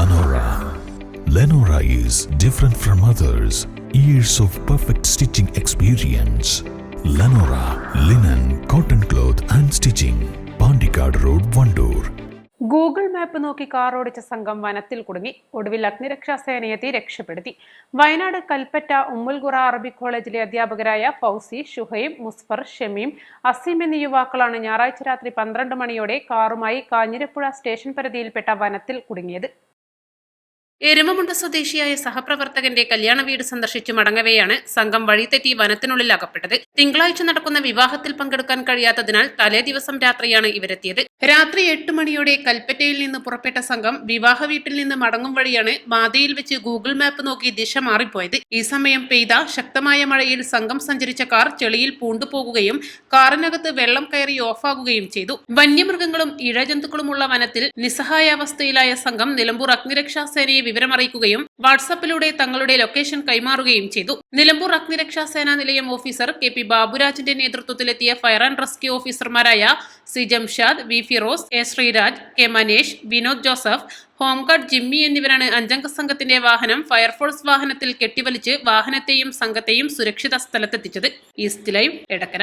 Lenora. Lenora is different from others. Years of perfect stitching experience. Lenora linen, cotton cloth and stitching. Pandikad Road, Vandoor. Google map നോക്കി car ഓടിച്ച സംഘം വനത്തിൽ കുടുങ്ങി ഒടുവിൽ അഗ്നിരക്ഷാ സേനയെത്തി രക്ഷപ്പെടുത്തി വയനാട് കൽപ്പറ്റ ഉമ്മുൽഗുറ അറബിക് കോളേജിലെ അധ്യാപകരായ ഫൗസി ഷുഹൈം മുസ്ഫർ ഷമീം അസീം എന്നീ യുവാക്കളാണ് ഞായറാഴ്ച രാത്രി പന്ത്രണ്ട് മണിയോടെ കാറുമായി കാഞ്ഞിരപ്പുഴ സ്റ്റേഷൻ പരിധിയിൽപ്പെട്ട വനത്തിൽ കുടുങ്ങിയത് എരുമമുണ്ട സ്വദേശിയായ സഹപ്രവർത്തകന്റെ കല്യാണ വീട് സന്ദർശിച്ചു മടങ്ങവെയാണ് സംഘം വഴിതെറ്റി വനത്തിനുള്ളിൽ അകപ്പെട്ടത്. തിങ്കളാഴ്ച നടക്കുന്ന വിവാഹത്തിൽ പങ്കെടുക്കാൻ കഴിയാത്തതിനാൽ തലേ ദിവസം രാത്രിയാണ് ഇവരെത്തിയത്. രാത്രി എട്ട് മണിയോടെ കൽപ്പറ്റയിൽ നിന്ന് പുറപ്പെട്ട സംഘം വിവാഹ വീട്ടിൽ നിന്ന് മടങ്ങും വഴിയാണ് മാതയിൽ വെച്ച് ഗൂഗിൾ മാപ്പ് നോക്കി ദിശ മാറിപ്പോയത്. ഈ സമയം പെയ്ത ശക്തമായ മഴയിൽ സംഘം സഞ്ചരിച്ച കാർ ചെളിയിൽ പൂണ്ടുപോകുകയും കാറിനകത്ത് വെള്ളം കയറി ഓഫാകുകയും ചെയ്തു. വന്യമൃഗങ്ങളും ഇഴജന്തുക്കളുമുള്ള വനത്തിൽ നിസ്സഹായാവസ്ഥയിലായ സംഘം നിലമ്പൂർ അഗ്നിരക്ഷാ സേനയെ വിവരമറിയിക്കുകയും വാട്സാപ്പിലൂടെ തങ്ങളുടെ ലൊക്കേഷൻ കൈമാറുകയും ചെയ്തു. നിലമ്പൂർ അഗ്നിരക്ഷാ സേനാ നിലയം ഓഫീസർ കെ പി ബാബുരാജിന്റെ നേതൃത്വത്തിലെത്തിയ ഫയർ ആൻഡ് റെസ്ക്യൂ ഓഫീസർമാരായ C Jamshad V Firoz A Sreeraj K Manesh Vinod Joseph home guard Jimmy എന്നിവരാണ് അഞ്ചംഗ സംഘത്തിന്റെ വാഹനം ഫയർഫോഴ്സ് വാഹനത്തിൽ കെട്ടിവലിച്ച് വാഹനത്തെയും സംഘത്തെയും സുരക്ഷിത സ്ഥലത്തെത്തിച്ചത്. East live Edakkara.